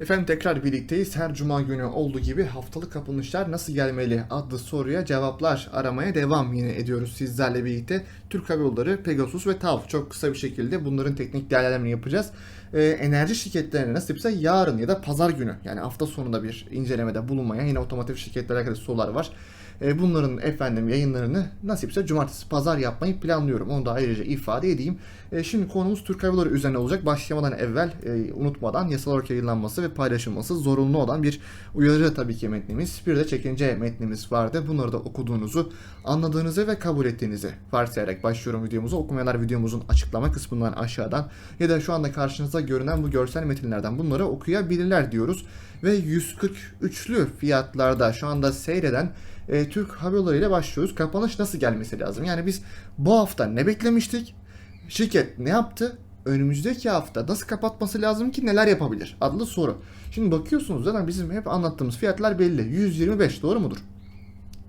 Efendim tekrar birlikteyiz. Her cuma günü olduğu gibi haftalık kapanışlar nasıl gelmeli adlı soruya cevaplar aramaya devam yine ediyoruz sizlerle birlikte. Türk Hava Yolları, Pegasus ve TAV çok kısa bir şekilde bunların teknik değerlendirmeni yapacağız. Ee, enerji şirketlerine nasipse yarın ya da pazar günü yani hafta sonunda bir incelemede bulunmayan yine otomotiv şirketlerle alakalı sorular var. Ee, bunların efendim yayınlarını nasipse cumartesi pazar yapmayı planlıyorum. Onu da ayrıca ifade edeyim. Ee, şimdi konumuz Türk Hava Yolları üzerine olacak. Başlamadan evvel e, unutmadan yasal olarak yayınlanması ve paylaşılması zorunlu olan bir uyarı tabii ki metnimiz. Bir de çekince metnimiz vardı. Bunları da okuduğunuzu, anladığınızı ve kabul ettiğinizi varsayarak başlıyorum videomuza. Okumayanlar videomuzun açıklama kısmından aşağıdan ya da şu anda karşınıza görünen bu görsel metinlerden bunları okuyabilirler diyoruz. Ve 143'lü fiyatlarda şu anda seyreden e, Türk Hava Yolları ile başlıyoruz. Kapanış nasıl gelmesi lazım? Yani biz bu hafta ne beklemiştik? Şirket ne yaptı? Önümüzdeki hafta nasıl kapatması lazım ki neler yapabilir? Adlı soru. Şimdi bakıyorsunuz zaten bizim hep anlattığımız fiyatlar belli. 125 doğru mudur?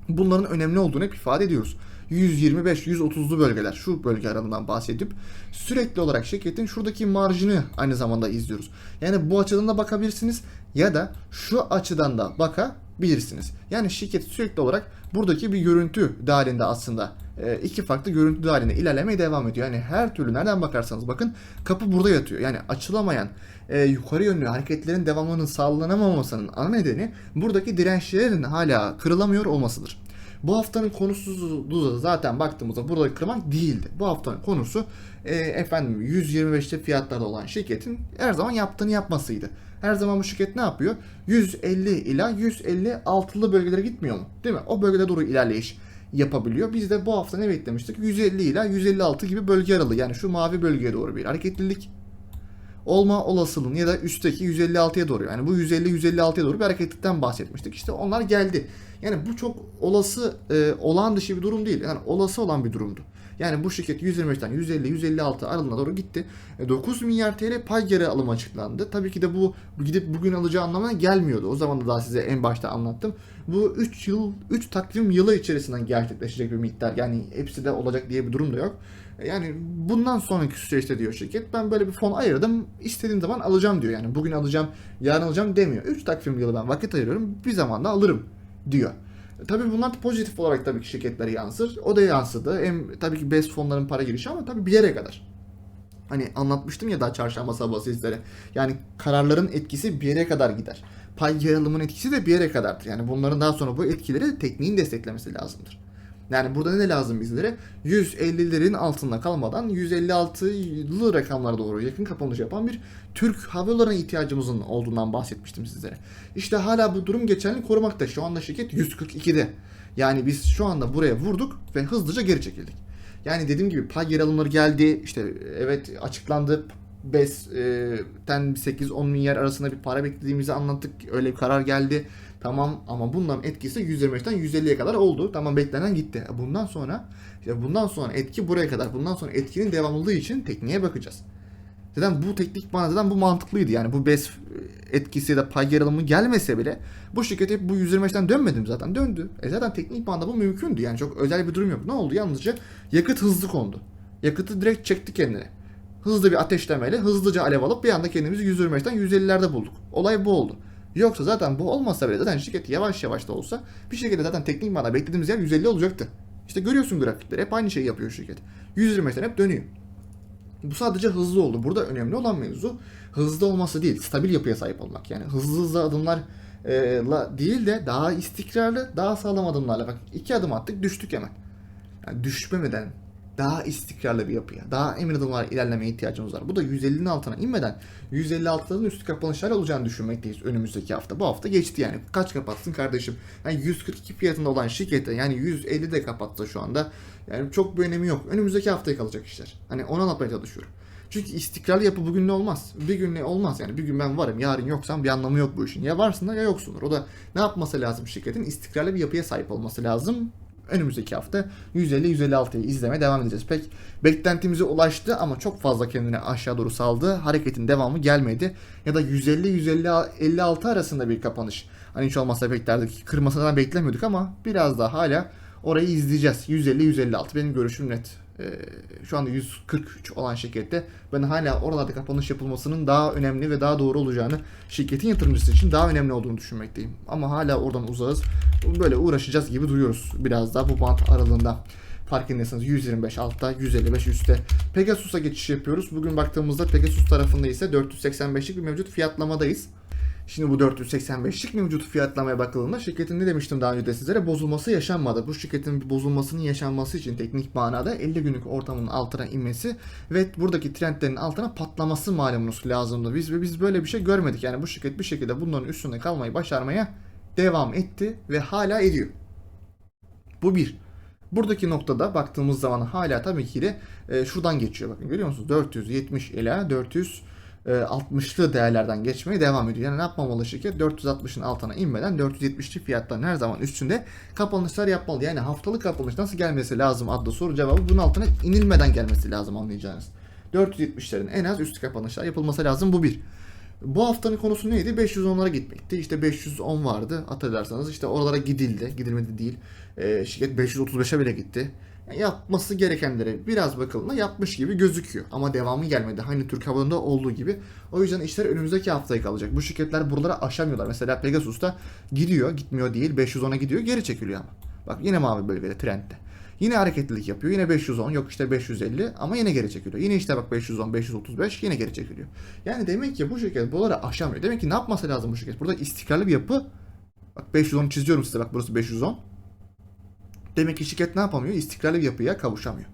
Bunların önemli olduğunu hep ifade ediyoruz. 125-130'lu bölgeler şu bölge aralığından bahsedip sürekli olarak şirketin şuradaki marjını aynı zamanda izliyoruz. Yani bu açıdan da bakabilirsiniz ya da şu açıdan da bakabilirsiniz. Yani şirket sürekli olarak buradaki bir görüntü dahilinde aslında e, iki farklı görüntü dahilinde ilerlemeye devam ediyor. Yani her türlü nereden bakarsanız bakın kapı burada yatıyor. Yani açılamayan e, yukarı yönlü hareketlerin devamının sağlanamamasının ana nedeni buradaki dirençlerin hala kırılamıyor olmasıdır. Bu haftanın konusu da zaten baktığımızda burada kırmak değildi. Bu haftanın konusu e, efendim 125'te fiyatlarda olan şirketin her zaman yaptığını yapmasıydı. Her zaman bu şirket ne yapıyor? 150 ila 156'lı bölgelere gitmiyor mu? Değil mi? O bölgede doğru ilerleyiş yapabiliyor. Biz de bu hafta ne beklemiştik? 150 ila 156 gibi bölge aralığı. Yani şu mavi bölgeye doğru bir hareketlilik olma olasılığını ya da üstteki 156'ya doğru yani bu 150-156'ya doğru bir hareketlikten bahsetmiştik. İşte onlar geldi. Yani bu çok olası e, olağan dışı bir durum değil. Yani olası olan bir durumdu. Yani bu şirket 125'ten 150-156 aralığına doğru gitti. E, 9 milyar TL pay geri alım açıklandı. Tabii ki de bu gidip bugün alacağı anlamına gelmiyordu. O zaman da daha size en başta anlattım. Bu 3 yıl 3 takvim yılı içerisinden gerçekleşecek bir miktar. Yani hepsi de olacak diye bir durum da yok. Yani bundan sonraki süreçte diyor şirket ben böyle bir fon ayırdım istediğim zaman alacağım diyor. Yani bugün alacağım yarın alacağım demiyor. 3 takvim yılı ben vakit ayırıyorum bir zamanda alırım diyor. Tabii bunlar pozitif olarak tabii ki şirketlere yansır. O da yansıdı. Hem tabii ki BES fonların para girişi ama tabii bir yere kadar. Hani anlatmıştım ya daha çarşamba sabahı sizlere. Yani kararların etkisi bir yere kadar gider. Pay yarılımın etkisi de bir yere kadardır. Yani bunların daha sonra bu etkileri tekniğin desteklemesi lazımdır. Yani burada ne lazım bizlere? 150'lerin altında kalmadan 156'lı rakamlara doğru yakın kapanış yapan bir Türk Hava ihtiyacımızın olduğundan bahsetmiştim sizlere. İşte hala bu durum geçerli korumakta. Şu anda şirket 142'de. Yani biz şu anda buraya vurduk ve hızlıca geri çekildik. Yani dediğim gibi pay geri alımları geldi. İşte evet açıklandı. BES'ten 8-10 milyar arasında bir para beklediğimizi anlattık. Öyle bir karar geldi. Tamam ama bunların etkisi 125'ten 150'ye kadar oldu. Tamam beklenen gitti. Bundan sonra işte bundan sonra etki buraya kadar. Bundan sonra etkinin devamlılığı için tekniğe bakacağız. Zaten bu teknik bana zaten bu mantıklıydı. Yani bu BES etkisi ya da pay yarılımı gelmese bile bu şirket hep bu 125'ten dönmedim zaten. Döndü. E zaten teknik banda bu mümkündü. Yani çok özel bir durum yok. Ne oldu? Yalnızca yakıt hızlı kondu. Yakıtı direkt çekti kendine. Hızlı bir ateşlemeyle hızlıca alev alıp bir anda kendimizi 125'ten 150'lerde bulduk. Olay bu oldu. Yoksa zaten bu olmasa bile zaten şirket yavaş yavaş da olsa bir şekilde zaten teknik manada beklediğimiz yer 150 olacaktı. İşte görüyorsun grafikleri hep aynı şeyi yapıyor şirket. 125'ten hep dönüyor. Bu sadece hızlı oldu. Burada önemli olan mevzu hızlı olması değil, stabil yapıya sahip olmak. Yani hızlı hızlı adımlarla değil de daha istikrarlı, daha sağlam adımlarla. Bak iki adım attık düştük hemen. Yani düşmemeden daha istikrarlı bir yapıya, daha emin adımlar ilerlemeye ihtiyacımız var. Bu da 150'nin altına inmeden 156'ların üstü kapanışlar olacağını düşünmekteyiz önümüzdeki hafta. Bu hafta geçti yani. Kaç kapatsın kardeşim? Yani 142 fiyatında olan şirkette yani 150 de kapatsa şu anda yani çok bir önemi yok. Önümüzdeki haftaya kalacak işler. Hani onu anlatmaya çalışıyorum. Çünkü istikrarlı yapı bugünle olmaz. Bir günle olmaz yani. Bir gün ben varım, yarın yoksam bir anlamı yok bu işin. Ya varsın da ya yoksundur. O da ne yapması lazım şirketin? İstikrarlı bir yapıya sahip olması lazım önümüzdeki hafta 150-156'yı izlemeye devam edeceğiz. Pek beklentimize ulaştı ama çok fazla kendini aşağı doğru saldı. Hareketin devamı gelmedi. Ya da 150-156 arasında bir kapanış. Hani hiç olmazsa beklerdik. Kırmasından beklemiyorduk ama biraz daha hala orayı izleyeceğiz. 150-156 benim görüşüm net. Ee, şu anda 143 olan şirkette ben hala oralarda kapanış yapılmasının daha önemli ve daha doğru olacağını şirketin yatırımcısı için daha önemli olduğunu düşünmekteyim. Ama hala oradan uzağız. Böyle uğraşacağız gibi duruyoruz biraz daha bu bant aralığında. Farkındaysanız 125 altta, 155 üstte. Pegasus'a geçiş yapıyoruz. Bugün baktığımızda Pegasus tarafında ise 485'lik bir mevcut fiyatlamadayız. Şimdi bu 485'lik mevcut fiyatlamaya bakıldığında şirketin ne demiştim daha önce de sizlere bozulması yaşanmadı. Bu şirketin bozulmasının yaşanması için teknik manada 50 günlük ortamının altına inmesi ve buradaki trendlerin altına patlaması malumunuz lazımdı. Biz ve biz böyle bir şey görmedik. Yani bu şirket bir şekilde bunların üstünde kalmayı başarmaya devam etti ve hala ediyor. Bu bir. Buradaki noktada baktığımız zaman hala tabii ki de e, şuradan geçiyor. Bakın görüyor musunuz? 470 ila 400 e, 60'lı değerlerden geçmeye devam ediyor. Yani ne yapmamalı şirket? 460'ın altına inmeden 470'li fiyatların her zaman üstünde kapanışlar yapmalı. Yani haftalık kapanış nasıl gelmesi lazım adlı soru cevabı bunun altına inilmeden gelmesi lazım anlayacağınız. 470'lerin en az üstü kapanışlar yapılması lazım bu bir. Bu haftanın konusu neydi? 510'lara gitmekti. İşte 510 vardı hatırlarsanız. işte oralara gidildi. Gidilmedi değil. Ee, şirket 535'e bile gitti. Yapması gerekenleri biraz bakıldığında yapmış gibi gözüküyor. Ama devamı gelmedi. Hani Türk Hava olduğu gibi. O yüzden işler önümüzdeki haftaya kalacak. Bu şirketler buraları aşamıyorlar. Mesela Pegasus'ta gidiyor, gitmiyor değil. 510'a gidiyor, geri çekiliyor ama. Bak yine mavi bölgede, trendde. Yine hareketlilik yapıyor. Yine 510 yok işte 550 ama yine geri çekiliyor. Yine işte bak 510 535 yine geri çekiliyor. Yani demek ki bu şirket buraları aşamıyor. Demek ki ne yapması lazım bu şirket? Burada istikrarlı bir yapı. Bak 510 çiziyorum size bak burası 510. Demek ki şirket ne yapamıyor? İstikrarlı bir yapıya kavuşamıyor.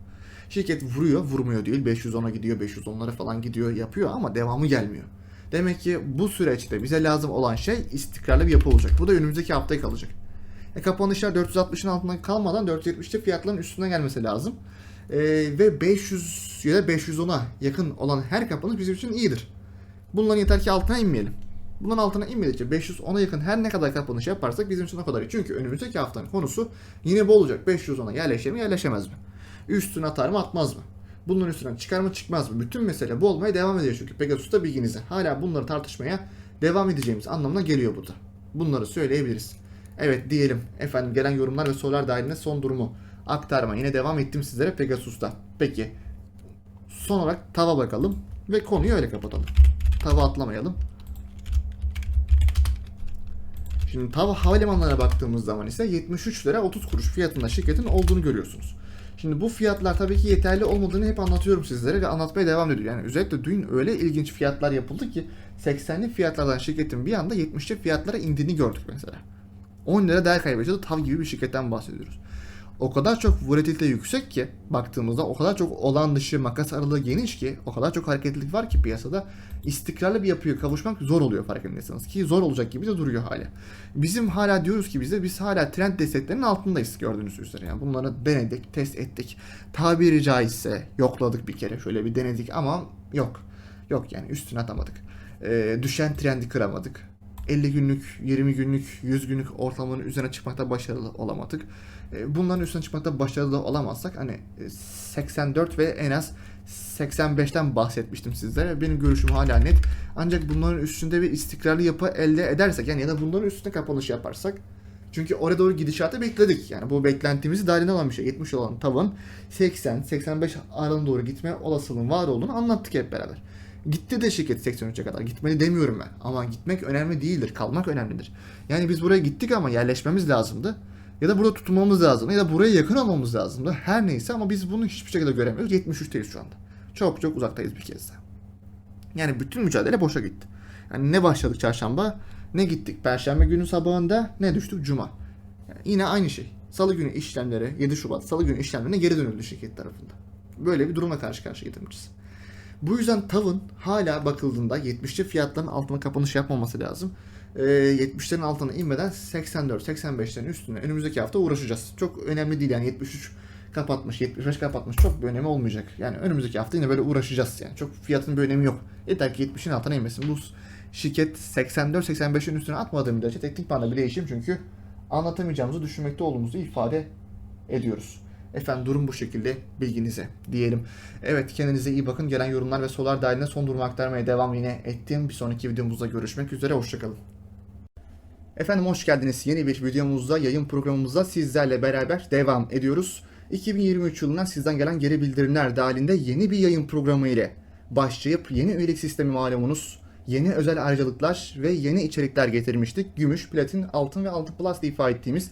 Şirket vuruyor, vurmuyor değil. 510'a gidiyor, 510'lara falan gidiyor, yapıyor ama devamı gelmiyor. Demek ki bu süreçte bize lazım olan şey istikrarlı bir yapı olacak. Bu da önümüzdeki haftaya kalacak. E, kapanışlar 460'ın altından kalmadan 470'te fiyatların üstüne gelmesi lazım. E, ve 500 ya da 510'a yakın olan her kapanış bizim için iyidir. Bunların yeter ki altına inmeyelim. Bunların altına inmedikçe 510'a yakın her ne kadar kapanış yaparsak bizim için o kadar iyi. Çünkü önümüzdeki haftanın konusu yine bu olacak. 510'a yerleşir mi yerleşemez mi? Üstüne atar mı atmaz mı? Bunların üstünden çıkar mı çıkmaz mı? Bütün mesele bu olmaya devam ediyor çünkü Pegasus'ta bilginize. Hala bunları tartışmaya devam edeceğimiz anlamına geliyor burada. Bunları söyleyebiliriz. Evet diyelim efendim gelen yorumlar ve sorular dahilinde son durumu aktarma. Yine devam ettim sizlere Pegasus'ta. Peki son olarak tava bakalım ve konuyu öyle kapatalım. Tava atlamayalım. Şimdi tava havalimanlarına baktığımız zaman ise 73 lira 30 kuruş fiyatında şirketin olduğunu görüyorsunuz. Şimdi bu fiyatlar tabii ki yeterli olmadığını hep anlatıyorum sizlere ve anlatmaya devam ediyor. Yani özellikle dün öyle ilginç fiyatlar yapıldı ki 80'li fiyatlardan şirketin bir anda 70'li fiyatlara indiğini gördük mesela. 10 lira değer kaybediyordu. TAV gibi bir şirketten bahsediyoruz. O kadar çok volatilite yüksek ki baktığımızda o kadar çok olan dışı makas aralığı geniş ki o kadar çok hareketlilik var ki piyasada istikrarlı bir yapıya kavuşmak zor oluyor farkındaysanız ki zor olacak gibi de duruyor hala. Bizim hala diyoruz ki bize biz hala trend desteklerinin altındayız gördüğünüz üzere. Yani bunları denedik, test ettik. Tabiri caizse yokladık bir kere şöyle bir denedik ama yok. Yok yani üstüne atamadık. Ee, düşen trendi kıramadık. 50 günlük, 20 günlük, 100 günlük ortalamanın üzerine çıkmakta başarılı olamadık. E, Bunların üstüne çıkmakta başarılı olamazsak hani e, 84 ve en az 85'ten bahsetmiştim sizlere. Benim görüşüm hala net. Ancak bunların üstünde bir istikrarlı yapı elde edersek yani ya da bunların üstüne kapanış yaparsak çünkü oraya doğru gidişatı bekledik. Yani bu beklentimizi dahilinde olan bir şey. 70 olan tavan 80-85 aralığına doğru gitme olasılığının var olduğunu anlattık hep beraber. Gitti de şirket 83'e kadar. Gitmeli demiyorum ben. Ama gitmek önemli değildir. Kalmak önemlidir. Yani biz buraya gittik ama yerleşmemiz lazımdı. Ya da burada tutunmamız lazım. Ya da buraya yakın olmamız lazımdı. Her neyse ama biz bunu hiçbir şekilde göremiyoruz. 73'teyiz şu anda. Çok çok uzaktayız bir kez daha. Yani bütün mücadele boşa gitti. Yani ne başladık çarşamba ne gittik perşembe günü sabahında ne düştük cuma. Yani yine aynı şey. Salı günü işlemlere 7 Şubat salı günü işlemlerine geri dönüldü şirket tarafında. Böyle bir durumla karşı karşıya yatırımcısı. Bu yüzden TAV'ın hala bakıldığında 70'li fiyatların altına kapanış yapmaması lazım. Ee, 70'lerin altına inmeden 84-85'lerin üstüne önümüzdeki hafta uğraşacağız. Çok önemli değil yani 73 kapatmış, 75 kapatmış çok bir önemi olmayacak. Yani önümüzdeki hafta yine böyle uğraşacağız yani. Çok fiyatın bir önemi yok. Yeter ki 70'in altına inmesin. Bu şirket 84-85'in üstüne atmadığı müddetçe teknik manada bir değişim çünkü anlatamayacağımızı düşünmekte olduğumuzu ifade ediyoruz. Efendim durum bu şekilde bilginize diyelim. Evet kendinize iyi bakın. Gelen yorumlar ve sorular dahilinde son durumu aktarmaya devam yine ettim. Bir sonraki videomuzda görüşmek üzere. Hoşçakalın. Efendim hoş geldiniz. Yeni bir videomuzda, yayın programımızda sizlerle beraber devam ediyoruz. 2023 yılından sizden gelen geri bildirimler dahilinde yeni bir yayın programı ile başlayıp yeni üyelik sistemi malumunuz, yeni özel ayrıcalıklar ve yeni içerikler getirmiştik. Gümüş, platin, altın ve altın plus diye ifade ettiğimiz